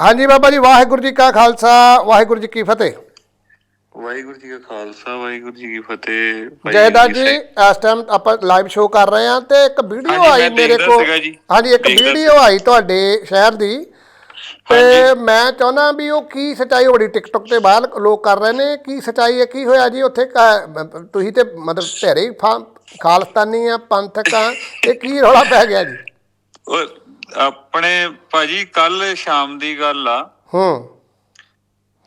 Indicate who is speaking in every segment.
Speaker 1: ਹਾਂਜੀ ਬਾਬਾ ਜੀ ਵਾਹਿਗੁਰੂ ਜੀ ਕਾ ਖਾਲਸਾ ਵਾਹਿਗੁਰੂ ਜੀ ਕੀ ਫਤਿਹ।
Speaker 2: ਵਾਹਿਗੁਰੂ ਜੀ ਕਾ ਖਾਲਸਾ ਵਾਹਿਗੁਰੂ ਜੀ ਕੀ ਫਤਿਹ। ਭਾਈ
Speaker 1: ਜੈਦਾਰ ਜੀ। ਇਸ ਟਾਈਮ ਆਪਾਂ ਲਾਈਵ ਸ਼ੋਅ ਕਰ ਰਹੇ ਹਾਂ ਤੇ ਇੱਕ ਵੀਡੀਓ ਆਈ ਮੇਰੇ ਕੋਲ। ਹਾਂਜੀ ਇੱਕ ਵੀਡੀਓ ਆਈ ਤੁਹਾਡੇ ਸ਼ਹਿਰ ਦੀ। ਤੇ ਮੈਂ ਚਾਹੁੰਦਾ ਵੀ ਉਹ ਕੀ ਸਚਾਈ ਬੜੀ ਟਿਕਟੌਕ ਤੇ ਬਾਹਰ ਲੋਕ ਕਰ ਰਹੇ ਨੇ ਕੀ ਸਚਾਈ ਹੈ ਕੀ ਹੋਇਆ ਜੀ ਉੱਥੇ? ਤੁਸੀਂ ਤੇ ਮਤਲਬ ਧੇਰੇ ਖਾਲਸਤਾਨੀ ਆ ਪੰਥਕ ਆ ਇਹ ਕੀ ਰੌਲਾ ਪੈ ਗਿਆ ਜੀ?
Speaker 2: ਆਪਣੇ ਭਾਜੀ ਕੱਲ ਸ਼ਾਮ ਦੀ ਗੱਲ ਆ।
Speaker 1: ਹੂੰ।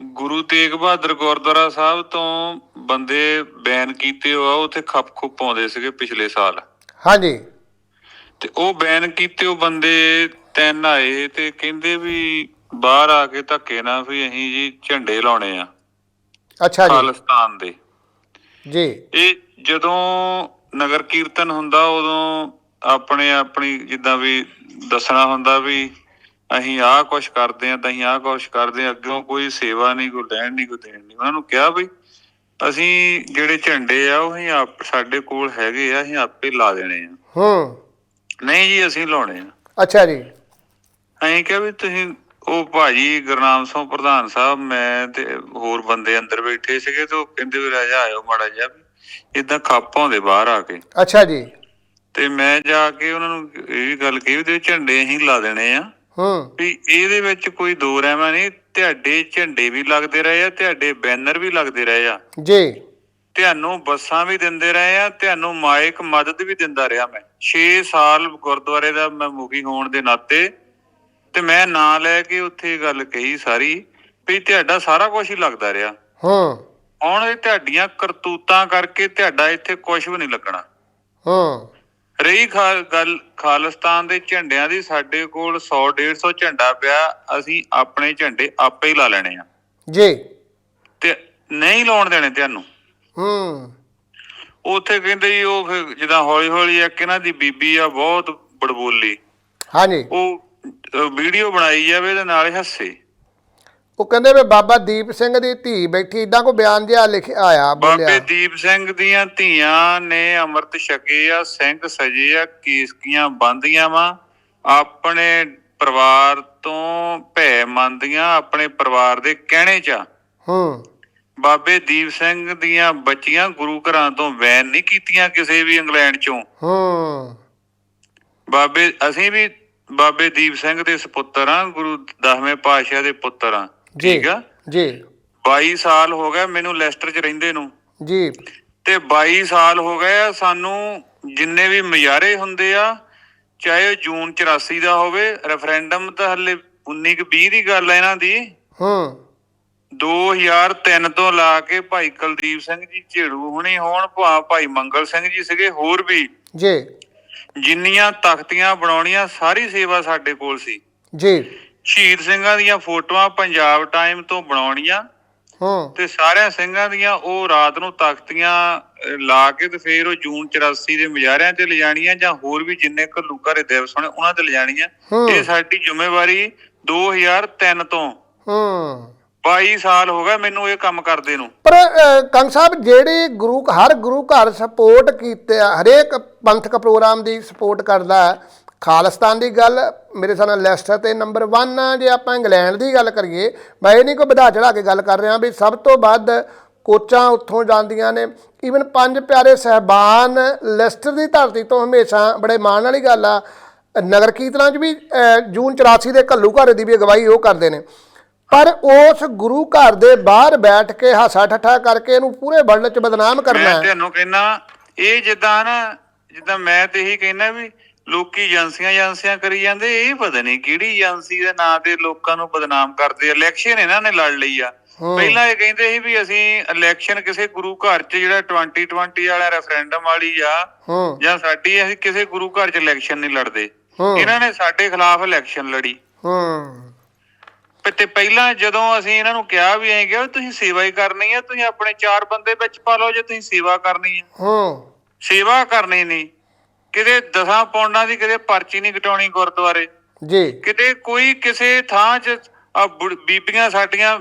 Speaker 2: ਗੁਰੂ ਤੇਗ ਬਹਾਦਰ ਗੁਰਦੁਆਰਾ ਸਾਹਿਬ ਤੋਂ ਬੰਦੇ ਬੈਨ ਕੀਤੇ ਹੋ ਆ ਉੱਥੇ ਖੱਪ ਖੁੱਪ ਆਉਂਦੇ ਸੀਗੇ ਪਿਛਲੇ ਸਾਲ।
Speaker 1: ਹਾਂਜੀ।
Speaker 2: ਤੇ ਉਹ ਬੈਨ ਕੀਤੇ ਉਹ ਬੰਦੇ ਤਿੰਨ ਆਏ ਤੇ ਕਹਿੰਦੇ ਵੀ ਬਾਹਰ ਆ ਕੇ ਧੱਕੇ ਨਾ ਵੀ ਅਸੀਂ ਜੀ ਝੰਡੇ ਲਾਉਣੇ ਆ।
Speaker 1: ਅੱਛਾ ਜੀ।
Speaker 2: ਖਾਲਿਸਤਾਨ ਦੇ।
Speaker 1: ਜੀ।
Speaker 2: ਇਹ ਜਦੋਂ ਨਗਰ ਕੀਰਤਨ ਹੁੰਦਾ ਉਦੋਂ ਆਪਣੇ ਆਪਣੀ ਜਿੱਦਾਂ ਵੀ ਦੱਸਣਾ ਹੁੰਦਾ ਵੀ ਅਸੀਂ ਆਹ ਕੁਛ ਕਰਦੇ ਆਂ ਤਾਂ ਅਸੀਂ ਆਹ ਕੁਛ ਕਰਦੇ ਆਂ ਅੱਗੋਂ ਕੋਈ ਸੇਵਾ ਨਹੀਂ ਕੋਈ ਲੈਣ ਨਹੀਂ ਕੋਈ ਦੇਣ ਨਹੀਂ। ਉਹਨਾਂ ਨੂੰ ਕਿਹਾ ਵੀ ਅਸੀਂ ਜਿਹੜੇ ਝੰਡੇ ਆ ਉਹ ਅਸੀਂ ਆਪ ਸਾਡੇ ਕੋਲ ਹੈਗੇ ਆ ਅਸੀਂ ਆਪੇ ਲਾ ਦੇਣੇ ਆ।
Speaker 1: ਹੂੰ।
Speaker 2: ਨਹੀਂ ਜੀ ਅਸੀਂ ਲਾਉਣੇ ਆ।
Speaker 1: ਅੱਛਾ ਜੀ।
Speaker 2: ਅਸੀਂ ਕਿਹਾ ਵੀ ਤੁਸੀਂ ਉਹ ਭਾਜੀ ਗੁਰਨਾਮ ਸਿੰਘ ਪ੍ਰਧਾਨ ਸਾਹਿਬ ਮੈਂ ਤੇ ਹੋਰ ਬੰਦੇ ਅੰਦਰ ਬੈਠੇ ਸੀਗੇ ਤੇ ਉਹ ਕਹਿੰਦੇ ਵੀ ਰਾਜਾ ਆਇਓ ਮਾੜਾ ਜਿਹਾ ਇਦਾਂ ਖੱਪ ਆਉਂਦੇ ਬਾਹਰ ਆ ਕੇ।
Speaker 1: ਅੱਛਾ ਜੀ।
Speaker 2: ਤੇ ਮੈਂ ਜਾ ਕੇ ਉਹਨਾਂ ਨੂੰ ਇਹ ਗੱਲ ਕਹੀ ਵੀ ਤੇ ਝੰਡੇ ਅਸੀਂ ਲਾ ਦੇਣੇ ਆ।
Speaker 1: ਹੂੰ।
Speaker 2: ਵੀ ਇਹਦੇ ਵਿੱਚ ਕੋਈ ਦੋ ਰਹਿਮਾ ਨਹੀਂ ਤੁਹਾਡੇ ਝੰਡੇ ਵੀ ਲੱਗਦੇ ਰਹੇ ਆ ਤੁਹਾਡੇ ਬੈਨਰ ਵੀ ਲੱਗਦੇ ਰਹੇ ਆ।
Speaker 1: ਜੀ।
Speaker 2: ਤੁਹਾਨੂੰ ਬੱਸਾਂ ਵੀ ਦਿੰਦੇ ਰਹੇ ਆ ਤੁਹਾਨੂੰ ਮਾਇਕ ਮਦਦ ਵੀ ਦਿੰਦਾ ਰਿਹਾ ਮੈਂ। 6 ਸਾਲ ਗੁਰਦੁਆਰੇ ਦਾ ਮੈਂ ਮੁਖੀ ਹੋਣ ਦੇ ਨਾਤੇ ਤੇ ਮੈਂ ਨਾਂ ਲੈ ਕੇ ਉੱਥੇ ਗੱਲ ਕਹੀ ਸਾਰੀ ਵੀ ਤੁਹਾਡਾ ਸਾਰਾ ਕੁਝ ਹੀ ਲੱਗਦਾ ਰਿਹਾ।
Speaker 1: ਹੂੰ।
Speaker 2: ਹੁਣ ਇਹ ਤੁਹਾਡੀਆਂ ਕਰਤੂਤਾਂ ਕਰਕੇ ਤੁਹਾਡਾ ਇੱਥੇ ਕੁਝ ਵੀ ਨਹੀਂ ਲੱਗਣਾ।
Speaker 1: ਹੂੰ।
Speaker 2: ਰਹੀ ਗੱਲ ਖਾਲਿਸਤਾਨ ਦੇ ਝੰਡਿਆਂ ਦੀ ਸਾਡੇ ਕੋਲ 100 150 ਝੰਡਾ ਪਿਆ ਅਸੀਂ ਆਪਣੇ ਝੰਡੇ ਆਪੇ ਹੀ ਲਾ ਲੈਣੇ ਆ।
Speaker 1: ਜੀ।
Speaker 2: ਤੇ ਨਹੀਂ ਲਾਉਣ ਦੇਣੇ ਤੁਹਾਨੂੰ
Speaker 1: ਹੂੰ।
Speaker 2: ਉੱਥੇ ਕਹਿੰਦੇ ਜੀ ਉਹ ਫਿਰ ਜਿੱਦਾਂ ਹੌਲੀ ਹੌਲੀ ਇੱਕ ਇਹਨਾਂ ਦੀ ਬੀਬੀ ਆ ਬਹੁਤ ਬੜਬੋਲੀ।
Speaker 1: ਹਾਂਜੀ।
Speaker 2: ਉਹ ਵੀਡੀਓ ਬਣਾਈ ਜਾਵੇ ਤੇ ਨਾਲ ਹੱਸੇ।
Speaker 1: ਉਹ ਕਹਿੰਦੇ ਵੀ ਬਾਬਾ ਦੀਪ ਸਿੰਘ ਦੀ ਧੀ ਬੈਠੀ ਇਦਾਂ ਕੋ ਬਿਆਨ ਜਿਹਾ ਲਿਖਿਆ ਆਇਆ
Speaker 2: ਬਾਬੇ
Speaker 1: ਬੋਲਿਆ
Speaker 2: ਦੀਪ ਸਿੰਘ ਦੀਆਂ ਧੀਆਂ ਨੇ ਅੰਮ੍ਰਿਤ ਛਕੇ ਆ ਸਿੰਘ ਸਜੇ ਆ ਕੇਸਕੀਆਂ ਬੰਦੀਆਂ ਵਾ। ਆਪਣੇ ਪਰਿਵਾਰ ਤੋਂ ਭੈ ਮੰਨਦੀਆਂ ਆਪਣੇ ਪਰਿਵਾਰ ਦੇ ਕਹਿਣੇ ਚ।
Speaker 1: ਹੂੰ।
Speaker 2: ਬਾਬੇ ਦੀਪ ਸਿੰਘ ਦੀਆਂ ਬੱਚੀਆਂ ਗੁਰੂ ਘਰਾਂ ਤੋਂ ਵੈਨ ਨਹੀਂ ਕੀਤੀਆਂ ਕਿਸੇ ਵੀ ਇੰਗਲੈਂਡ ਚੋਂ।
Speaker 1: ਹੂੰ।
Speaker 2: ਬਾਬੇ ਅਸੀਂ ਵੀ ਬਾਬੇ ਦੀਪ ਸਿੰਘ ਦੇ ਸੁਪੁੱਤਰ ਆ ਗੁਰੂ ਦਸਵੇਂ ਪਾਤਸ਼ਾਹ ਦੇ ਪੁੱਤਰ ਆ।
Speaker 1: ਜੀ
Speaker 2: ਠੀਕ ਆ?
Speaker 1: ਜੀ।
Speaker 2: 22 ਸਾਲ ਹੋ ਗਏ ਮੈਨੂੰ ਲੈਸਟਰ 'ਚ ਰਹਿੰਦੇ ਨੂੰ।
Speaker 1: ਜੀ।
Speaker 2: ਤੇ 22 ਸਾਲ ਹੋ ਗਏ ਸਾਨੂੰ ਜਿੰਨੇ ਵੀ ਮਜ਼ਾਰੇ ਹੁੰਦੇ ਆ ਚਾਹੇ ਉਹ ਜੂਨ 84 ਦਾ ਹੋਵੇ ਰੈਫਰੈਂਡਮ ਤਾਂ ਹੱਲੇ 19 ਕੁ 20 ਦੀ ਗੱਲ ਆ ਇਹਨਾਂ ਦੀ।
Speaker 1: ਹੂੰ।
Speaker 2: 2003 ਤੋਂ ਲਾ ਕੇ ਭਾਈ ਕੁਲਦੀਪ ਸਿੰਘ ਜੀ ਝੇੜੂ ਹੁਣੀ ਹੋਣ ਭਾ ਭਾਈ ਮੰਗਲ ਸਿੰਘ ਜੀ ਸੀਗੇ ਹੋਰ ਵੀ।
Speaker 1: ਜੀ।
Speaker 2: ਜਿੰਨੀਆਂ ਤਖਤੀਆਂ ਬਣਾਉਣੀਆਂ ਸਾਰੀ ਸੇਵਾ ਸਾਡੇ ਕੋਲ ਸੀ।
Speaker 1: ਜੀ।
Speaker 2: ਸ਼ਹੀਦ ਸਿੰਘਾਂ ਦੀਆਂ ਫੋਟੋਆਂ ਪੰਜਾਬ ਟਾਈਮ ਤੋਂ ਬਣਾਉਣੀਆਂ
Speaker 1: ਹੂੰ
Speaker 2: ਤੇ ਸਾਰਿਆਂ ਸਿੰਘਾਂ ਦੀਆਂ ਉਹ ਰਾਤ ਨੂੰ ਤਖਤੀਆਂ ਲਾ ਕੇ ਤੇ ਫੇਰ ਉਹ ਜੂਨ 84 ਦੇ ਮਜ਼ਾਰਿਆਂ ਤੇ ਲਿਜਾਣੀਆਂ ਜਾਂ ਹੋਰ ਵੀ ਜਿੰਨੇ ਘੱਲੂ ਘਰੇ ਦਿਵਸ ਹੋਣੇ ਉਹਨਾਂ ਤੇ ਲਿਜਾਣੀਆਂ। ਇਹ ਸਾਡੀ ਜ਼ਿੰਮੇਵਾਰੀ 2003 ਤੋਂ
Speaker 1: ਹੂੰ
Speaker 2: 22 ਸਾਲ ਹੋ ਗਏ ਮੈਨੂੰ ਇਹ ਕੰਮ ਕਰਦੇ ਨੂੰ
Speaker 1: ਪਰ ਕੰਗ ਸਾਹਿਬ ਜਿਹੜੇ ਗੁਰੂ ਹਰ ਗੁਰੂ ਘਰ ਸਪੋਰਟ ਕੀਤੇ ਹਰੇਕ ਪੰਥਕ ਪ੍ਰੋਗਰਾਮ ਦੀ ਸਪੋਰਟ ਕਰਦਾ ਹੈ। ਖਾਲਿਸਤਾਨ ਦੀ ਗੱਲ ਮੇਰੇ ਸਾਹਮਣੇ ਲੈਸਟਰ ਤੇ ਨੰਬਰ 1 ਆ ਜੇ ਆਪਾਂ ਇੰਗਲੈਂਡ ਦੀ ਗੱਲ ਕਰੀਏ ਮੈਂ ਇਹ ਨਹੀਂ ਕੋਈ ਵਧਾ ਚੜਾ ਕੇ ਗੱਲ ਕਰ ਰਿਹਾ ਵੀ ਸਭ ਤੋਂ ਵੱਧ ਕੋਚਾਂ ਉੱਥੋਂ ਜਾਂਦੀਆਂ ਨੇ। ਈਵਨ ਪੰਜ ਪਿਆਰੇ ਸਹਿਬਾਨ ਲੈਸਟਰ ਦੀ ਧਰਤੀ ਤੋਂ ਹਮੇਸ਼ਾ ਬੜੇ ਮਾਣ ਵਾਲੀ ਗੱਲ ਆ। ਨਗਰ ਕੀਰਤਨਾਂ 'ਚ ਵੀ ਜੂਨ 84 ਦੇ ਘੱਲੂ ਘਰ ਦੀ ਵੀ ਅਗਵਾਈ ਉਹ ਕਰਦੇ ਨੇ। ਪਰ ਉਸ ਗੁਰੂ ਘਰ ਦੇ ਬਾਹਰ ਬੈਠ ਕੇ ਹਾਸਾ ਠੱਠਾ ਕਰਕੇ ਇਹਨੂੰ ਪੂਰੇ ਵਰਲਡ 'ਚ ਬਦਨਾਮ ਕਰਨਾ
Speaker 2: ਮੈਂ ਤੁਹਾਨੂੰ ਕਹਿੰਦਾ ਇਹ ਜਿੱਦਾਂ ਨਾ ਜਿੱਦਾਂ ਮੈਂ ਤੇ ਇਹੀ ਕਹਿੰਦਾ ਵੀ ਲੋਕੀ ਏਜੰਸੀਆਂ ਏਜੰਸੀਆਂ ਕਰੀ ਜਾਂਦੇ ਇਹ ਪਤਾ ਨਹੀਂ ਕਿਹੜੀ ਏਜੰਸੀ ਦੇ ਨਾਂ ਤੇ ਲੋਕਾਂ ਨੂੰ ਬਦਨਾਮ ਕਰਦੇ ਆ। ਇਲੈਕਸ਼ਨ ਇਹਨਾਂ ਨੇ ਲੜ ਲਈ ਆ। ਪਹਿਲਾਂ ਇਹ ਕਹਿੰਦੇ ਸੀ ਵੀ ਅਸੀਂ ਇਲੈਕਸ਼ਨ ਕਿਸੇ ਗੁਰੂ ਘਰ 'ਚ ਜਿਹੜਾ 2020 ਵਾਲਾ ਰੈਫਰੈਂਡਮ ਵਾਲੀ ਆ ਜਾਂ ਸਾਡੀ ਅਸੀਂ ਕਿਸੇ ਗੁਰੂ ਘਰ 'ਚ ਇਲੈਕਸ਼ਨ ਨਹੀਂ ਲੜਦੇ। ਇਹਨਾਂ ਨੇ ਸਾਡੇ ਖਿਲਾਫ ਇਲੈਕਸ਼ਨ ਲੜੀ।
Speaker 1: ਹੂੰ।
Speaker 2: ਤੇ ਪਹਿਲਾਂ ਜਦੋਂ ਅਸੀਂ ਇਹਨਾਂ ਨੂੰ ਕਿਹਾ ਵੀ ਐਂ ਕਿਹਾ ਤੁਸੀਂ ਸੇਵਾ ਹੀ ਕਰਨੀ ਹੈ ਤੁਸੀਂ ਆਪਣੇ ਚਾਰ ਬੰਦੇ ਵਿੱਚ ਪਾ ਲਓ ਜੇ ਤੁਸੀਂ ਸੇਵਾ ਕਰਨੀ ਹੈ
Speaker 1: ਹੂੰ।
Speaker 2: ਸੇਵਾ ਕਰਨੀ ਨਹੀਂ। ਕਿਤੇ ਦਸਾਂ ਪੌਂਡਾਂ ਦੀ ਕਿਤੇ ਪਰਚੀ ਨਹੀਂ ਕਟਾਉਣੀ ਗੁਰਦੁਆਰੇ?
Speaker 1: ਜੀ।
Speaker 2: ਕਿਤੇ ਕੋਈ ਕਿਸੇ ਥਾਂ 'ਚ ਬੀਬੀਆਂ ਸਾਡੀਆਂ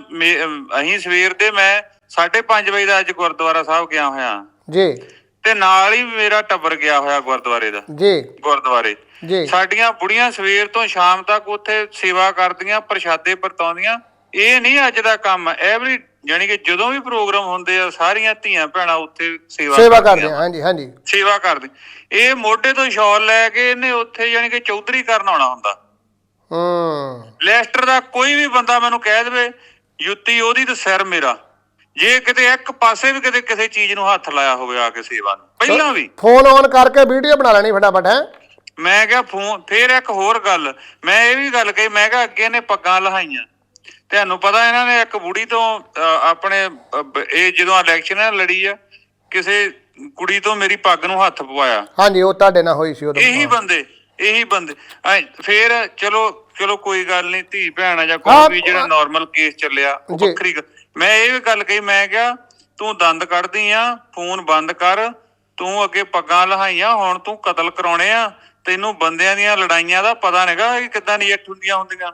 Speaker 2: ਅਸੀਂ ਸਵੇਰ ਦੇ ਮੈਂ 5:30 ਵਜੇ ਦਾ ਅੱਜ ਗੁਰਦੁਆਰਾ ਸਾਹਿਬ ਗਿਆ ਹੋਇਆ।
Speaker 1: ਜੀ।
Speaker 2: ਤੇ ਨਾਲ ਹੀ ਮੇਰਾ ਟੱਬਰ ਗਿਆ ਹੋਇਆ ਗੁਰਦੁਆਰੇ ਦਾ।
Speaker 1: ਜੀ।
Speaker 2: ਗੁਰਦੁਆਰੇ।
Speaker 1: ਜੀ।
Speaker 2: ਸਾਡੀਆਂ ਬੁੜੀਆਂ ਸਵੇਰ ਤੋਂ ਸ਼ਾਮ ਤੱਕ ਉੱਥੇ ਸੇਵਾ ਕਰਦੀਆਂ ਪ੍ਰਸ਼ਾਦੇ ਵਰਤਾਉਂਦੀਆਂ। ਇਹ ਨਹੀਂ ਅੱਜ ਦਾ ਕੰਮ ਐਵਰੀ ਯਾਨੀ ਕਿ ਜਦੋਂ ਵੀ ਪ੍ਰੋਗਰਾਮ ਹੁੰਦੇ ਆ ਸਾਰੀਆਂ ਧੀਆਂ ਭੈਣਾਂ ਉੱਥੇ ਸੇਵਾ
Speaker 1: ਸੇਵਾ ਕਰਦੇ ਆ ਹਾਂਜੀ ਹਾਂਜੀ।
Speaker 2: ਸੇਵਾ ਕਰਦੇ। ਇਹ ਮੋਢੇ ਤੋਂ ਸ਼ਾਲ ਲੈ ਕੇ ਇਹਨੇ ਉੱਥੇ ਯਾਨੀ ਕਿ ਚੌਧਰੀ ਕਰਨ ਆਉਣਾ ਹੁੰਦਾ।
Speaker 1: ਹੂੰ।
Speaker 2: ਲੈਸਟਰ ਦਾ ਕੋਈ ਵੀ ਬੰਦਾ ਮੈਨੂੰ ਕਹਿ ਦੇਵੇ ਜੁੱਤੀ ਉਹਦੀ ਤੇ ਸਿਰ ਮੇਰਾ। ਜੇ ਕਿਤੇ ਇੱਕ ਪਾਸੇ ਵੀ ਕਿਤੇ ਕਿਸੇ ਚੀਜ਼ ਨੂੰ ਹੱਥ ਲਾਇਆ ਹੋਵੇ ਆ ਕੇ ਸੇਵਾ ਨੂੰ ਪਹਿਲਾਂ ਵੀ।
Speaker 1: ਫੋਨ ਔਨ ਕਰਕੇ ਵੀਡੀਓ ਬਣਾ ਲੈਣੀ ਫਟਾਫਟ ਹੈ।
Speaker 2: ਮੈਂ ਕਿਹਾ ਫੋਨ ਫੇਰ ਇੱਕ ਹੋਰ ਗੱਲ। ਮੈਂ ਇਹ ਵੀ ਗੱਲ ਕਹੀ ਮੈਂ ਕਿਹਾ ਅੱਗੇ ਨੇ ਪੱਗਾਂ ਲਹਾਈਆਂ। ਤੁਹਾਨੂੰ ਪਤਾ ਇਹਨਾਂ ਨੇ ਇੱਕ ਬੁੜੀ ਤੋਂ ਆਪਣੇ ਇਹ ਜਦੋਂ ਇਲੈਕਸ਼ਨ ਲੜੀ ਆ ਕਿਸੇ ਕੁੜੀ ਤੋਂ ਮੇਰੀ ਪੱਗ ਨੂੰ ਹੱਥ ਪਵਾਇਆ।
Speaker 1: ਹਾਂਜੀ ਉਹ ਤੁਹਾਡੇ ਨਾਲ ਹੋਈ ਸੀ ਉਦੋਂ।
Speaker 2: ਇਹੀ ਬੰਦੇ ਇਹੀ ਬੰਦੇ। ਫੇਰ ਚਲੋ ਚਲੋ ਕੋਈ ਗੱਲ ਨਹੀਂ ਧੀ ਭੈਣ ਆ ਜਾਂ ਕੋਈ ਵੀ ਜਿਹੜਾ ਨਾਰਮਲ ਕੇਸ ਚੱਲਿਆ ਉਹ। ਵੱਖਰੀ। ਮੈਂ ਇਹ ਵੀ ਗੱਲ ਕਹੀ ਮੈਂ ਕਿਹਾ ਤੂੰ ਦੰਦ ਕੱਢਦੀ ਆ ਫੋਨ ਬੰਦ ਕਰ ਤੂੰ ਅੱਗੇ ਪੱਗਾਂ ਲਹਾਈਆਂ ਹੁਣ ਤੂੰ ਕਤਲ ਕਰਾਉਣੇ ਆ ਤੈਨੂੰ ਬੰਦਿਆਂ ਦੀਆਂ ਲੜਾਈਆਂ ਦਾ ਪਤਾ ਨਹੀਂਗਾ ਕਿ ਕਿੱਦਾਂ ਨੀਅਤ ਹੁੰਦੀਆਂ ਹੁੰਦੀਆਂ।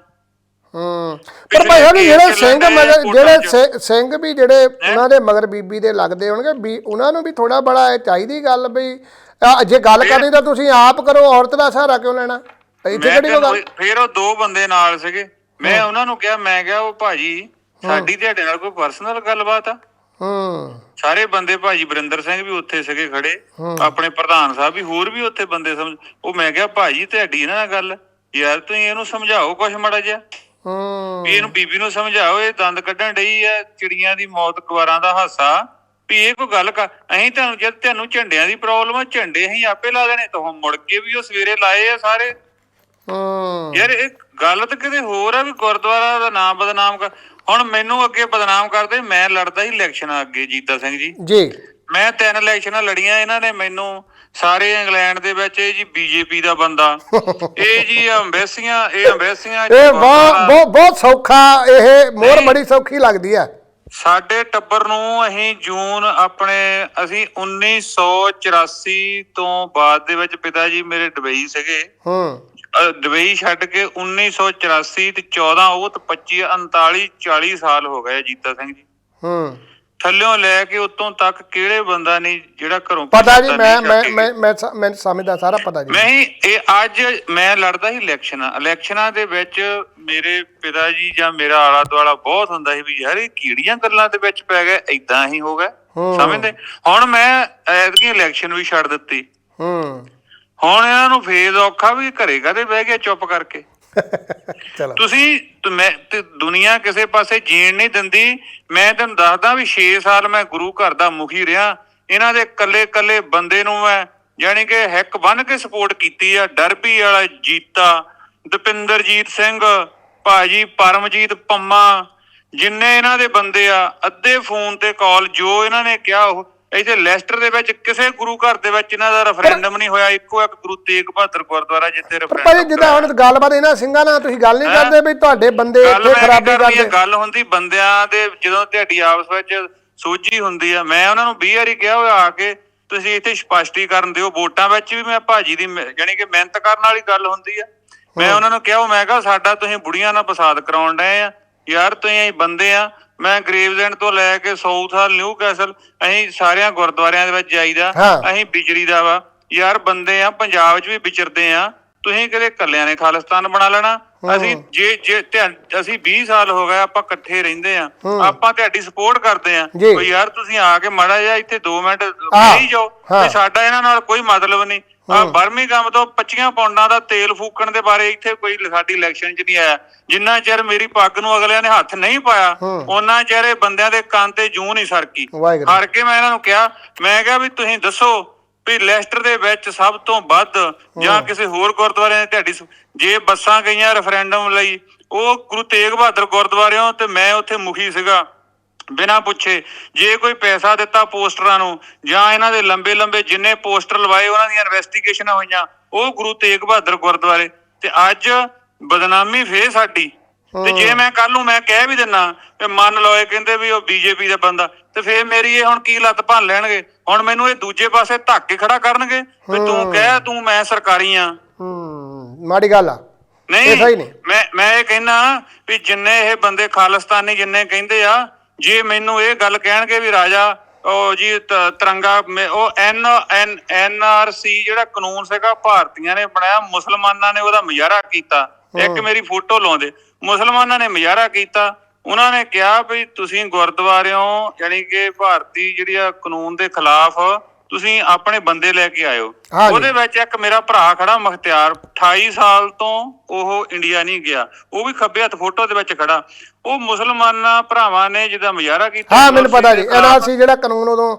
Speaker 1: ਹੂੰ। ਪਰ ਭਾਈ ਸਾਹਿਬ ਜਿਹੜੇ ਸਿੰਘ ਮਗਰ ਜਿਹੜੇ ਸਿੰਘ ਵੀ ਜਿਹੜੇ ਉਹਨਾਂ ਦੇ ਮਗਰ ਬੀਬੀ ਦੇ ਲੱਗਦੇ ਹੋਣਗੇ ਵੀ ਉਹਨਾਂ ਨੂੰ ਵੀ ਥੋੜਾ ਬੜਾ ਚਾਹੀਦੀ ਗੱਲ ਵੀ ਜੇ ਗੱਲ ਕਰਨੀ ਤਾਂ ਤੁਸੀਂ ਆਪ ਕਰੋ ਔਰਤ ਦਾ ਸਹਾਰਾ ਕਿਉਂ ਲੈਣਾ? ਇੱਥੇ ਕਿਹੜੀ ਗੱਲ?
Speaker 2: ਫੇਰ ਉਹ ਦੋ ਬੰਦੇ ਨਾਲ ਸੀਗੇ। ਮੈਂ ਉਹਨਾਂ ਨੂੰ ਕਿਹਾ ਮੈਂ ਕਿਹਾ ਉਹ ਭਾਜੀ ਸਾਡੀ ਤੁਹਾਡੇ ਨਾਲ ਕੋਈ ਪਰਸਨਲ ਗੱਲਬਾਤ ਆ?
Speaker 1: ਹੂੰ।
Speaker 2: ਸਾਰੇ ਬੰਦੇ ਭਾਜੀ ਬਰਿੰਦਰ ਸਿੰਘ ਵੀ ਉੱਥੇ ਸੀਗੇ ਖੜੇ। ਆਪਣੇ ਪ੍ਰਧਾਨ ਸਾਹਿਬ ਵੀ ਹੋਰ ਵੀ ਉੱਥੇ ਬੰਦੇ ਸਮਝ ਉਹ ਮੈਂ ਕਿਹਾ ਭਾਜੀ ਤੁਹਾਡੀ ਇਹਨਾਂ ਨਾਲ ਗੱਲ ਯਾਰ ਤੁਸੀਂ ਇਹਨੂੰ ਸਮਝਾਓ ਕੁਛ ਮੜਾ ਜਿਹਾ।
Speaker 1: ਹੂੰ।
Speaker 2: ਵੀ ਇਹਨੂੰ ਬੀਬੀ ਨੂੰ ਸਮਝਾਓ ਇਹ ਦੰਦ ਕੱਢਣ ਡਈ ਆ ਚਿੜੀਆਂ ਦੀ ਮੌਤ ਕੁਵਾਰਾਂ ਦਾ ਹਾਸਾ। ਵੀ ਇਹ ਕੋਈ ਗੱਲ ਕਰ ਅਸੀਂ ਤੁਹਾਨੂੰ ਜਦ ਤੁਹਾਨੂੰ ਝੰਡਿਆਂ ਦੀ ਪ੍ਰੋਬਲਮ ਆ ਝੰਡੇ ਅਸੀਂ ਆਪੇ ਲਾ ਦੇਣੇ ਤਾਂ ਮੁੜ ਕੇ ਵੀ ਉਹ ਸਵੇਰੇ ਲਾਏ ਆ ਸਾਰੇ।
Speaker 1: ਹੂੰ।
Speaker 2: ਯਾਰ ਇਹ ਗੱਲ ਤਾਂ ਕਿਤੇ ਹੋਰ ਆ ਵੀ ਗੁਰਦੁਆਰਾ ਦਾ ਨਾਮ ਬਦਨਾਮ ਕਰ ਹੁਣ ਮੈਨੂੰ ਅੱਗੇ ਬਦਨਾਮ ਕਰਦੇ ਮੈਂ ਲੜਦਾ ਸੀ ਇਲੈਕਸ਼ਨਾਂ ਅੱਗੇ ਜੀਤਾ ਸਿੰਘ ਜੀ।
Speaker 1: ਜੀ।
Speaker 2: ਮੈਂ ਤਿੰਨ ਇਲੈਕਸ਼ਨਾਂ ਲੜੀਆਂ ਇਹਨਾਂ ਨੇ ਮੈਨੂੰ ਸਾਰੇ ਇੰਗਲੈਂਡ ਦੇ ਵਿੱਚ ਇਹ ਜੀ ਬੀਜੇਪੀ ਦਾ ਬੰਦਾ। ਇਹ ਜੀ ਅੰਬੈਸੀਆਂ ਇਹ ਅੰਬੈਸੀਆਂ
Speaker 1: ਇਹ ਬਹੁਤ ਬਹੁਤ ਸੌਖਾ ਇਹ ਮੋਹਰ ਬੜੀ ਸੌਖੀ ਲੱਗਦੀ ਆ
Speaker 2: ਸਾਡੇ ਟੱਬਰ ਨੂੰ ਅਸੀਂ ਜੂਨ ਆਪਣੇ ਅਸੀਂ 1984 ਤੋਂ ਬਾਅਦ ਦੇ ਵਿੱਚ ਪਿਤਾ ਜੀ ਮੇਰੇ ਦੁਬਈ ਸੀਗੇ।
Speaker 1: ਹੂੰ।
Speaker 2: ਦੁਬਈ ਛੱਡ ਕੇ 1984 ਤੇ 14 ਉਹ ਤੇ 25 39 40 ਸਾਲ ਹੋ ਗਏ ਜੀਤਾ ਸਿੰਘ ਜੀ।
Speaker 1: ਹੂੰ।
Speaker 2: ਥੱਲਿਓਂ ਲੈ ਕੇ ਉੱਤੋਂ ਤੱਕ ਕਿਹੜੇ ਬੰਦਾ ਨਹੀਂ ਜਿਹੜਾ ਘਰੋਂ
Speaker 1: ਪਤਾ ਜੀ ਮੈਂ
Speaker 2: ਨਹੀਂ
Speaker 1: ਮੈਂ ਮੈਂ ਮੈਂ ਮੈਨੂੰ ਸਮਝਦਾ ਸਾਰਾ ਪਤਾ ਜੀ।
Speaker 2: ਮੈਂ ਹੀ ਇਹ ਅੱਜ ਮੈਂ ਲੜਦਾ ਸੀ ਇਲੈਕਸ਼ਨਾਂ। ਇਲੈਕਸ਼ਨਾਂ ਦੇ ਵਿੱਚ ਮੇਰੇ ਪਿਤਾ ਜੀ ਜਾਂ ਮੇਰਾ ਆਲਾ ਦੁਆਲਾ ਬਹੁਤ ਹੁੰਦਾ ਸੀ ਵੀ ਯਾਰ ਇਹ ਕਿਹੜੀਆਂ ਗੱਲਾਂ ਦੇ ਵਿੱਚ ਪੈ ਗਏ ਐਦਾਂ ਹੀ ਹੋ ਗਿਆ। ਸਮਝਦੇ? ਹੁਣ ਮੈਂ ਐਤਕੀ ਇਲੈਕਸ਼ਨ ਵੀ ਛੱਡ ਦਿੱਤੀ।
Speaker 1: ਹੂੰ।
Speaker 2: ਹੁਣ ਇਹਨਾਂ ਨੂੰ ਫੇਜ਼ ਔਖਾ ਵੀ ਘਰੇ ਕਦੇ ਬਹਿ ਗਿਆ ਚੁੱਪ ਕਰਕੇ?
Speaker 1: ਚਲੋ।
Speaker 2: ਤੁਸੀਂ ਤੇ ਮੈਂ ਤੇ ਦੁਨੀਆ ਕਿਸੇ ਪਾਸੇ ਜੀਣ ਨਹੀਂ ਦਿੰਦੀ। ਮੈਂ ਤੈਨੂੰ ਦੱਸਦਾ ਵੀ 6 ਸਾਲ ਮੈਂ ਗੁਰੂ ਘਰ ਦਾ ਮੁਖੀ ਰਿਹਾ। ਇਹਨਾਂ ਦੇ ਕੱਲੇ ਕੱਲੇ ਬੰਦੇ ਨੂੰ ਮੈਂ ਯਾਨੀ ਕਿ ਹੈਕ ਬੰਨ ਕੇ ਸਪੋਰਟ ਕੀਤੀ ਆ। ਡਰਬੀ ਵਾਲਾ ਜੀਤਾ, ਦਪਿੰਦਰਜੀਤ ਸਿੰਘ, ਭਾਜੀ ਪਰਮਜੀਤ ਪੰਮਾ, ਜਿੰਨੇ ਇਹਨਾਂ ਦੇ ਬੰਦੇ ਆ, ਅੱਧੇ ਫੋਨ ਤੇ ਕਾਲ ਜੋ ਇਹਨਾਂ ਨੇ ਕਿਹਾ ਉਹ ਇੱਥੇ ਲੈਸਟਰ ਦੇ ਵਿੱਚ ਕਿਸੇ ਗੁਰੂ ਘਰ ਦੇ ਵਿੱਚ ਇਹਨਾਂ ਦਾ ਰੈਫਰੈਂਡਮ ਨਹੀਂ ਹੋਇਆ ਇੱਕੋ ਇੱਕ ਗੁਰੂ ਤੇਗ ਬਹਾਦਰ ਗੁਰਦੁਆਰਾ ਜਿੱਥੇ
Speaker 1: ਪਰ ਭਾਈ
Speaker 2: ਰੈਫਰੈਂਡਮ
Speaker 1: ਜਿੱਦਾਂ ਹੁਣ ਗੱਲਬਾਤ ਇਹਨਾਂ ਸਿੰਘਾਂ ਨਾਲ ਤੁਸੀਂ ਗੱਲ ਨਹੀਂ ਕਰਦੇ ਵੀ ਤੁਹਾਡੇ ਬੰਦੇ ਇੱਥੇ ਖਰਾਬੀ ਕਰਦੇ।
Speaker 2: ਗੱਲ ਹੁੰਦੀ ਬੰਦਿਆਂ ਦੇ ਜਦੋਂ ਤੁਹਾਡੀ ਆਪਸ ਵਿੱਚ ਸੋਝੀ ਹੁੰਦੀ ਆ। ਮੈਂ ਉਹਨਾਂ ਨੂੰ 20 ਵਾਰੀ ਕਿਹਾ ਹੋਇਆ ਆ ਕੇ ਤੁਸੀਂ ਇੱਥੇ ਸਪਸ਼ਟੀਕਰਨ ਦਿਓ ਵੋਟਾਂ ਵਿੱਚ ਵੀ ਮੈਂ ਭਾਜੀ ਦੀ ਜਾਣੀ ਕਿ ਮਿਹਨਤ ਕਰਨ ਵਾਲੀ ਗੱਲ ਹੁੰਦੀ ਆ। ਮੈਂ ਉਹਨਾਂ ਨੂੰ ਕਿਹਾ ਮੈਂ ਕਿਹਾ ਸਾਡਾ ਤੁਸੀਂ ਬੁੜੀਆਂ ਨਾਲ ਫਸਾਦ ਕਰਾਉਣ ਡਏ ਆ। ਯਾਰ ਤੁਸੀਂ ਬੰਦੇ ਆ ਮੈਂ ਗ੍ਰੇਵਜ਼ੈਂਡ ਤੋਂ ਲੈ ਕੇ ਸਾਊਥ ਹਾਲ ਨਿਊ ਕੈਸਲ ਅਸੀਂ ਸਾਰਿਆਂ ਗੁਰਦੁਆਰਿਆਂ ਦੇ ਵਿੱਚ ਜਾਈਦਾ। ਅਸੀਂ ਵਿਚਰੀ ਦਾ ਵਾ। ਯਾਰ ਬੰਦੇ ਆ ਪੰਜਾਬ 'ਚ ਵੀ ਵਿਚਰਦੇ ਆ। ਤੁਸੀਂ ਕਿਤੇ ਕੱਲਿਆਂ ਨੇ ਖਾਲਿਸਤਾਨ ਬਣਾ ਲੈਣਾ। ਅਸੀਂ ਜੇ ਜੇ ਅਸੀਂ 20 ਸਾਲ ਹੋ ਗਏ ਆਪਾਂ ਇਕੱਠੇ ਰਹਿੰਦੇ ਆ। ਆਪਾਂ ਤੁਹਾਡੀ ਸਪੋਰਟ ਕਰਦੇ ਆ।
Speaker 1: ਜੀ।
Speaker 2: ਵੀ ਯਾਰ ਤੁਸੀਂ ਆ ਕੇ ਮਾੜਾ ਜਿਹਾ ਇੱਥੇ 2 ਮਿੰਟ ਨਹੀਂ ਜਾਓ। ਵੀ ਸਾਡਾ ਇਹਨਾਂ ਨਾਲ ਕੋਈ ਮਤਲਬ ਨਹੀਂ। ਆ ਬਰਮਿੰਗਮ ਤੋਂ 25 ਪੌਂਡਾਂ ਦਾ ਤੇਲ ਫੂਕਣ ਦੇ ਬਾਰੇ ਇੱਥੇ ਕੋਈ ਸਾਡੀ ਇਲੈਕਸ਼ਨ 'ਚ ਨਹੀਂ ਆਇਆ। ਜਿੰਨਾ ਚਿਰ ਮੇਰੀ ਪੱਗ ਨੂੰ ਅਗਲਿਆਂ ਨੇ ਹੱਥ ਨਹੀਂ ਪਾਇਆ ਉਹਨਾਂ ਚਿਰ ਇਹ ਬੰਦਿਆਂ ਦੇ ਕੰਨ ਤੇ ਜੂੰ ਨਹੀਂ ਸਰਕੀ ਹਾਰ ਕੇ ਮੈਂ ਇਹਨਾਂ ਨੂੰ ਕਿਹਾ ਮੈਂ ਕਿਹਾ ਵੀ ਤੁਸੀਂ ਦੱਸੋ ਵੀ ਲੈਸਟਰ ਦੇ ਵਿੱਚ ਸਭ ਤੋਂ ਵੱਧ ਜਾਂ ਕਿਸੇ ਹੋਰ ਗੁਰਦੁਆਰੇ ਨੇ ਤੁਹਾਡੀ ਜੇ ਬੱਸਾਂ ਗਈਆਂ ਰੈਫਰੈਂਡਮ ਲਈ ਉਹ ਗੁਰੂ ਤੇਗ ਬਹਾਦਰ ਗੁਰਦੁਆਰਿਓਂ ਤੇ ਮੈਂ ਉੱਥੇ ਮੁਖੀ ਸੀਗਾ। ਬਿਨਾਂ ਪੁੱਛੇ ਜੇ ਕੋਈ ਪੈਸਾ ਦਿੱਤਾ ਪੋਸਟਰਾਂ ਨੂੰ ਜਾਂ ਇਹਨਾਂ ਦੇ ਲੰਬੇ ਲੰਬੇ ਜਿੰਨੇ ਪੋਸਟਰ ਲਵਾਏ ਉਹਨਾਂ ਦੀਆਂ ਇਨਵੈਸਟੀਗੇਸ਼ਨਾਂ ਹੋਈਆਂ ਉਹ ਗੁਰੂ ਤੇਗ ਬਹਾਦਰ ਗੁਰਦੁਆਰੇ। ਤੇ ਅੱਜ ਬਦਨਾਮੀ ਫੇਰ ਸਾਡੀ। ਤੇ ਜੇ ਮੈਂ ਕੱਲ ਨੂੰ ਮੈਂ ਕਹਿ ਵੀ ਦਿੰਨਾ ਤੇ ਮੰਨ ਲਓ ਇਹ ਕਹਿੰਦੇ ਵੀ ਉਹ ਬੀਜੇਪੀ ਦਾ ਬੰਦਾ ਤੇ ਫੇਰ ਮੇਰੀ ਇਹ ਹੁਣ ਕੀ ਲੱਤ ਭੰਨ ਲੈਣਗੇ? ਹੁਣ ਮੈਨੂੰ ਇਹ ਦੂਜੇ ਪਾਸੇ ਧੱਕ ਕੇ ਖੜਾ ਕਰਨਗੇ? ਵੀ ਤੂੰ ਕਹਿ ਤੂੰ ਮੈਂ ਸਰਕਾਰੀ ਆ।
Speaker 1: ਹੂੰ ਮਾੜੀ ਗੱਲ ਆ।
Speaker 2: ਨਹੀਂ
Speaker 1: ਇਹ ਸਹੀ ਨਹੀਂ।
Speaker 2: ਮੈਂ ਮੈਂ ਇਹ ਕਹਿਣਾ ਵੀ ਜਿੰਨੇ ਇਹ ਬੰਦੇ ਖਾਲਿਸਤਾਨੀ ਜਿੰਨੇ ਕਹਿੰਦੇ ਆ ਜੇ ਮੈਨੂੰ ਇਹ ਗੱਲ ਕਹਿਣਗੇ ਵੀ ਰਾਜਾ ਉਹ ਜੀ ਤਿਰੰਗਾ ਉਹ ਐਨ ਐਨ ਐਨ ਆਰ ਸੀ ਜਿਹੜਾ ਕਾਨੂੰਨ ਸੀਗਾ ਭਾਰਤੀਆਂ ਨੇ ਬਣਾਇਆ ਮੁਸਲਮਾਨਾਂ ਨੇ ਉਹਦਾ ਮੁਜ਼ਾਹਰਾ ਕੀਤਾ। ਇੱਕ ਮੇਰੀ ਫੋਟੋ ਲਾਉਂਦੇ। ਮੁਸਲਮਾਨਾਂ ਨੇ ਮੁਜ਼ਾਹਰਾ ਕੀਤਾ। ਉਹਨਾਂ ਨੇ ਕਿਹਾ ਵੀ ਤੁਸੀਂ ਗੁਰਦੁਆਰਿਓਂ ਯਾਨੀ ਕਿ ਭਾਰਤੀ ਜਿਹੜੀ ਆ ਕਾਨੂੰਨ ਦੇ ਖਿਲਾਫ ਤੁਸੀਂ ਆਪਣੇ ਬੰਦੇ ਲੈ ਕੇ ਆਇਓ। ਉਹਦੇ ਵਿੱਚ ਇੱਕ ਮੇਰਾ ਭਰਾ ਖੜਾ ਮੁਖਤਿਆਰ। 28 ਸਾਲ ਤੋਂ ਉਹ ਇੰਡੀਆ ਨਹੀਂ ਗਿਆ। ਉਹ ਵੀ ਖੱਬੇ ਹੱਥ ਫੋਟੋ ਦੇ ਵਿੱਚ ਖੜਾ। ਉਹ ਮੁਸਲਮਾਨਾਂ ਭਰਾਵਾਂ ਨੇ ਜਿਹਦਾ ਮੁਜ਼ਾਹਰਾ ਕੀਤਾ।
Speaker 1: ਹਾਂ ਮੈਨੂੰ ਪਤਾ ਜੀ।
Speaker 2: ਖਿਲਾਫ।
Speaker 1: ਐਨਆਰਸੀ ਜਿਹੜਾ ਕਾਨੂੰਨ ਉਦੋਂ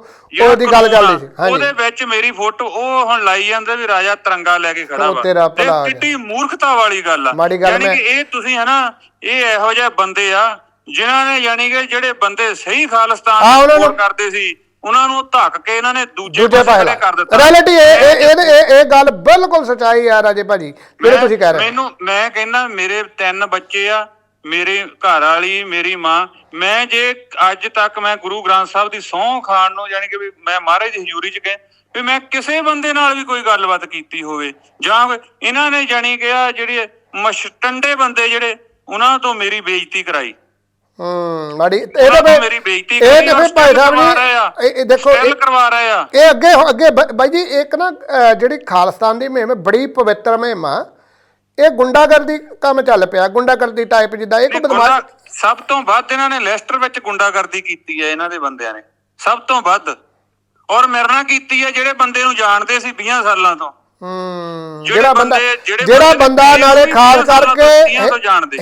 Speaker 1: ਉਹਦੀ ਗੱਲ ਚੱਲਦੀ ਸੀ।
Speaker 2: ਉਹਦੇ ਵਿੱਚ ਮੇਰੀ ਫੋਟੋ ਉਹ ਹੁਣ ਲਾਈ ਜਾਂਦੇ ਵੀ ਰਾਜਾ ਤਿਰੰਗਾ ਲੈ ਕੇ ਖੜਾ ਵਾ।
Speaker 1: ਤੇਰਾ
Speaker 2: ਤੇ ਕਿੱਡੀ ਮੂਰਖਤਾ ਵਾਲੀ ਗੱਲ ਆ। ਯਾਨੀ ਕਿ ਇਹ ਤੁਸੀਂ ਹਨਾ ਇਹ ਇਹੋ ਜਿਹੇ ਬੰਦੇ ਆ ਜਿਨ੍ਹਾਂ ਨੇ ਯਾਨੀ ਕਿ ਜਿਹੜੇ ਬੰਦੇ ਸਹੀ ਖਾਲਿਸਤਾਨ
Speaker 1: ਨੂੰ-
Speaker 2: ਕਰਦੇ ਸੀ ਉਹਨਾਂ ਨੂੰ ਧੱਕ ਕੇ ਇਹਨਾਂ ਨੇ ਦੂਜੇ
Speaker 1: ਦੂਜੇ
Speaker 2: ਪਾਸੇ
Speaker 1: ਪਾਸੇ
Speaker 2: ਕਰ ਦਿੱਤਾ।
Speaker 1: ਰਿਐਲਿਟੀ ਇਹ ਇਹ ਇਹ- ਇਹ ਇਹ ਗੱਲ ਬਿਲਕੁਲ ਸਚਾਈ ਆ ਰਾਜੇ ਭਾਜੀ। ਜਿਹੜੇ
Speaker 2: ਮੈਂ-
Speaker 1: ਤੁਸੀਂ ਕਹਿ ਰਹੇ ਹੋ।
Speaker 2: ਮੈਨੂੰ ਮੈਂ ਕਹਿੰਦਾ ਮੇਰੇ ਤਿੰਨ ਬੱਚੇ ਆ ਮੇਰੇ ਘਰ ਵਾਲੀ ਮੇਰੀ ਮਾਂ। ਮੈਂ ਜੇ ਅੱਜ ਤੱਕ ਮੈਂ ਗੁਰੂ ਗ੍ਰੰਥ ਸਾਹਿਬ ਦੀ ਸਹੁੰ ਖਾਣ ਨੂੰ ਯਾਨੀ ਕਿ ਵੀ ਮੈਂ ਮਹਾਰਾਜ ਦੀ ਹਜ਼ੂਰੀ 'ਚ ਗਏ ਵੀ ਮੈਂ ਕਿਸੇ ਬੰਦੇ ਨਾਲ ਵੀ ਕੋਈ ਗੱਲਬਾਤ ਕੀਤੀ ਹੋਵੇ। ਜਾਂ ਕੋਈ- ਇਹਨਾਂ ਨੇ ਜਾਣੀ ਕਿ ਆ ਜਿਹੜੇ ਮਸ਼ਟੰਡੇ ਬੰਦੇ ਜਿਹੜੇ ਉਹਨਾਂ ਤੋਂ ਮੇਰੀ ਬੇਇੱਜ਼ਤੀ ਕਰਾਈ।
Speaker 1: ਹੂੰ ਮਾੜੀ
Speaker 2: ਉਹਨਾਂ ਤੋਂ ਮੇਰੀ ਬੇਇੱਜ਼ਤੀ
Speaker 1: ਇਹ
Speaker 2: ਕਰਾਈ,
Speaker 1: ਦੇਖੋ
Speaker 2: ਔਰ
Speaker 1: ਭਾਈ ਸਾਹਿਬ
Speaker 2: ਕਰਵਾ ਰਹੇ। ਆ।
Speaker 1: ਜੀ ਇਹ- ਇਹ ਦੇਖੋ
Speaker 2: ਸਟਿੱਲ
Speaker 1: ਇਹ-
Speaker 2: ਕਰਵਾ ਰਹੇ। ਆ
Speaker 1: ਇਹ ਅੱਗੇ ਅੱਗੇ ਬ- ਬਾਈ ਜੀ ਇੱਕ ਨਾ ਅਹ, ਜਿਹੜੀ ਖਾਲਿਸਤਾਨ ਦੀ ਮੁਹਿੰਮ ਹੈ, ਬੜੀ ਪਵਿੱਤਰ ਮੁਹਿੰਮ ਆ। ਇਹ ਗੁੰਡਾਗਰਦੀ ਕੰਮ ਚੱਲ ਪਿਆ ਗੁੰਡਾਗਰਦੀ ਟਾਈਪ ਜਿੱਦਾਂ ਇਹ ਕੋਈ ਬਦਮਾਸ਼
Speaker 2: ਗੁੰਡਾ- ਸਭ ਤੋਂ ਵੱਧ ਇਹਨਾਂ ਨੇ ਲੈਸਟਰ ਵਿੱਚ ਗੁੰਡਾਗਰਦੀ ਕੀਤੀ ਹੈ ਇਹਨਾਂ ਦੇ ਬੰਦਿਆਂ ਨੇ। ਸਭ ਤੋਂ ਵੱਧ। ਔਰ ਮੇਰੇ ਨਾਲ ਕੀਤੀ ਹੈ ਜਿਹੜੇ ਬੰਦੇ ਨੂੰ ਜਾਣਦੇ ਸੀ 20 ਸਾਲਾਂ ਤੋਂ।
Speaker 1: ਹੂੰ।
Speaker 2: ਜਿਹੜੇ
Speaker 1: ਬੰਦਾ
Speaker 2: ਜਿਹੜੇ ਬੰਦੇ
Speaker 1: ਨਾਲੇ ਖਾਸ ਕਰਕੇ।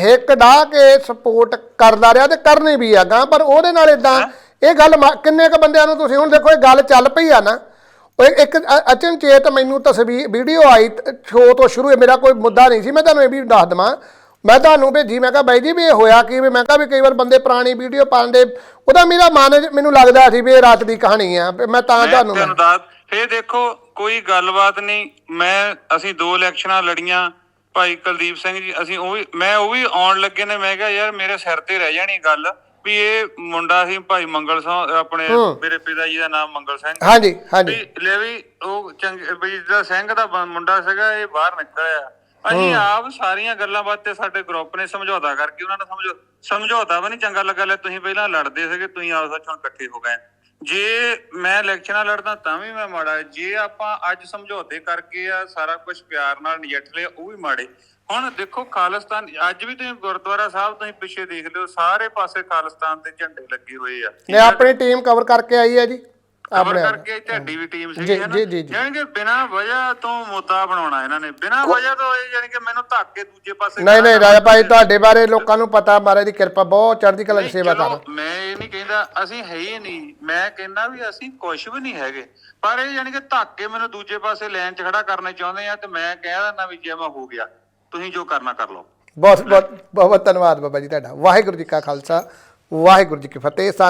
Speaker 1: ਹਿੱਕ ਡਾਹ ਕੇ ਸਪੋਰਟ ਕਰਦਾ ਰਿਹਾ ਤੇ ਕਰਨੀ ਵੀ ਆਗਾ ਪਰ ਉਹਦੇ ਨਾਲ ਇਦਾਂ ਇਹ ਗੱਲ ਕਿੰਨੇ ਕ ਬੰਦਿਆਂ ਨੂੰ ਤੁਸੀਂ ਹੁਣ ਦੇਖੋ ਇਹ ਗੱਲ ਚੱਲ ਪਈ ਆ ਨਾ। ਉਹ ਇੱਕ- ਇੱਕ ਅਚਨਚੇਤ ਮੈਨੂੰ ਤਸਵੀਰ ਵੀਡੀਓ ਆਈ ਸ਼ੋਅ ਤੋਂ ਸ਼ੁਰੂ ਇਹ ਮੇਰਾ ਕੋਈ ਮੁੱਦਾ ਨਹੀਂ ਸੀ ਮੈਂ ਤੁਹਾਨੂੰ ਇਹ ਵੀ ਦੱਸ ਦਵਾਂ। ਮੈਂ ਤੁਹਾਨੂੰ ਭੇਜੀ ਮੈਂ ਕਿਹਾ ਬਾਈ ਜੀ ਵੀ ਇਹ ਹੋਇਆ ਕੀ ਵੀ? ਮੈਂ ਕਿਹਾ ਵੀ ਕਈ ਵਾਰ ਬੰਦੇ ਪੁਰਾਣੀ ਵੀਡੀਓ ਪਾਉਂਦੇ ਉਹਦਾ ਮੇਰਾ ਮਨ ਮੈਨੂੰ ਲੱਗਦਾ ਸੀ ਵੀ ਇਹ ਰਾਤ ਦੀ ਕਹਾਣੀ ਆ ਮੈਂ ਤਾਂ ਤੁਹਾਨੂੰ
Speaker 2: ਫੇਰ ਦੇਖੋ ਕੋਈ ਗੱਲਬਾਤ ਨਹੀਂ। ਮੈਂ ਅਸੀਂ ਦੋ ਇਲੈਕਸ਼ਨਾਂ ਲੜੀਆਂ ਭਾਈ ਕੁਲਦੀਪ ਸਿੰਘ ਜੀ ਅਸੀਂ ਉਹ ਵੀ ਮੈਂ ਉਹ ਵੀ ਆਉਣ ਲੱਗੇ ਨੇ ਮੈਂ ਕਿਹਾ ਯਾਰ ਮੇਰੇ ਸਿਰ ਤੇ ਰਹਿ ਜਾਣੀ ਗੱਲ ਵੀ ਇਹ ਮੁੰਡਾ ਸੀ ਭਾਈ ਮੰਗਲ ਸਿੰਘ ਆਪਣੇ ਮੇਰੇ ਪਿਤਾ ਜੀ ਦਾ ਨਾਮ ਮੰਗਲ ਸਿੰਘ।
Speaker 1: ਹਾਂਜੀ ਹਾਂਜੀ।
Speaker 2: ਵੀ ਲੈ ਵੀ ਉਹ ਚੰਗੇ ਵੀ ਜਿਹੜਾ ਸਿੰਘ ਦਾ ਮੁੰਡਾ ਸੀਗਾ ਇਹ ਬਾਹਰ ਨਿਕਲਿਆ। ਅਸੀਂ ਆਪ ਸਾਰੀਆਂ ਗੱਲਾਂ ਬਾਤਾਂ ਸਾਡੇ ਗਰੁੱਪ ਨੇ ਸਮਝੌਤਾ ਕਰਕੇ ਉਹਨਾਂ ਨੂੰ ਸਮਝੋ ਸਮਝੌਤਾ ਵੀ ਨਹੀਂ ਚੰਗਾ ਲੱਗਾ ਲੈ ਤੁਸੀਂ ਪਹਿਲਾਂ ਲੜਦੇ ਸੀਗੇ ਤੁਸੀਂ ਆਪਸ ਵਿੱਚ ਹੁਣ ਇਕੱਠੇ ਹੋ ਗਏ। ਜੇ ਮੈਂ ਇਲੈਕਸ਼ਨਾਂ ਲੜਦਾ ਤਾਂ ਵੀ ਮੈਂ ਮਾੜਾ ਜੇ ਆਪਾਂ ਅੱਜ ਸਮਝੌਤੇ ਕਰਕੇ ਆ, ਸਾਰਾ ਕੁਝ ਪਿਆਰ ਨਾਲ ਨਜਿੱਠ ਲਿਆ, ਉਹ ਵੀ ਮਾੜੇ। ਹੁਣ ਦੇਖੋ ਖਾਲਿਸਤਾਨ, ਅੱਜ ਵੀ ਤੁਸੀਂ ਗੁਰਦੁਆਰਾ ਸਾਹਿਬ ਤੁਸੀਂ ਪਿੱਛੇ ਦੇਖ ਲਿਓ, ਸਾਰੇ ਪਾਸੇ ਖਾਲਿਸਤਾਨ ਦੇ ਝੰਡੇ ਲੱਗੇ ਹੋਏ ਆ।
Speaker 1: ਨੇ ਆਪਣੀ ਟੀਮ ਕਵਰ ਕਰਕੇ ਆਈ ਹੈ ਜੀ। ਆਪਣੇ
Speaker 2: ਕਰਕੇ ਤੁਹਾਡੀ ਵੀ ਟੀਮ
Speaker 1: ਜੀ,
Speaker 2: ਨਾ।
Speaker 1: ਜੀ, ਜੀ, ਜੀ।
Speaker 2: ਯਾਨੀ ਕਿ ਬਿਨਾਂ ਵਜ੍ਹਾ ਤੋਂ ਮੁੱਦਾ ਬਣਾਉਣਾ ਇਹਨਾਂ ਨੇ। ਬਿਨਾਂ ਵਜ੍ਹਾ ਤੋਂ ਇਹ ਯਾਨੀ ਕਿ ਮੈਨੂੰ ਧੱਕ ਕੇ ਦੂਜੇ ਪਾਸੇ
Speaker 1: ਨਹੀਂ ਨਹੀਂ ਰਾਜਾ ਭਾਈ। ਤੁਹਾਡੇ ਬਾਰੇ ਲੋਕਾਂ ਨੂੰ ਪਤਾ ਮਹਾਰਾਜ ਦੀ ਕਿਰਪਾ ਬਹੁਤ ਚੜ੍ਹਦੀ ਕਲਾ ਦੀ ਸੇਵਾ
Speaker 2: ਚਲੋ,
Speaker 1: ਕਰ।
Speaker 2: ਮੈਂ ਇਹ ਨਹੀਂ ਕਹਿੰਦਾ ਅਸੀਂ ਹੈ ਹੀ ਨਹੀਂ। ਮੈਂ ਕਹਿੰਦਾ ਵੀ ਅਸੀਂ ਕੁਝ ਵੀ ਨਹੀਂ ਹੈਗੇ। ਪਰ ਇਹ ਯਾਨੀ ਕਿ ਧੱਕ ਕੇ ਮੈਨੂੰ ਦੂਜੇ ਪਾਸੇ ਲਾਈਨ 'ਚ ਖੜਾ ਕਰਨਾ ਚਾਹੁੰਦੇ ਆ ਤੇ ਮੈਂ ਕਹਿ ਦਿੰਦਾ ਵੀ ਜੇ ਮੈਂ ਹੋ ਗਿਆ ਤੁਸੀਂ ਜੋ ਕਰਨਾ ਕਰ ਲਓ।
Speaker 1: ਬਹੁਤ ਬਹੁਤ ਬਹੁਤ ਧੰਨਵਾਦ ਬਾਬਾ ਜੀ ਤੁਹਾਡਾ। ਵਾਹਿਗੁਰੂ ਜੀ ਕਾ ਖਾਲਸਾ ਵਾਹਿਗੁਰੂ ਜੀ ਕੀ ਫਤਿਹ।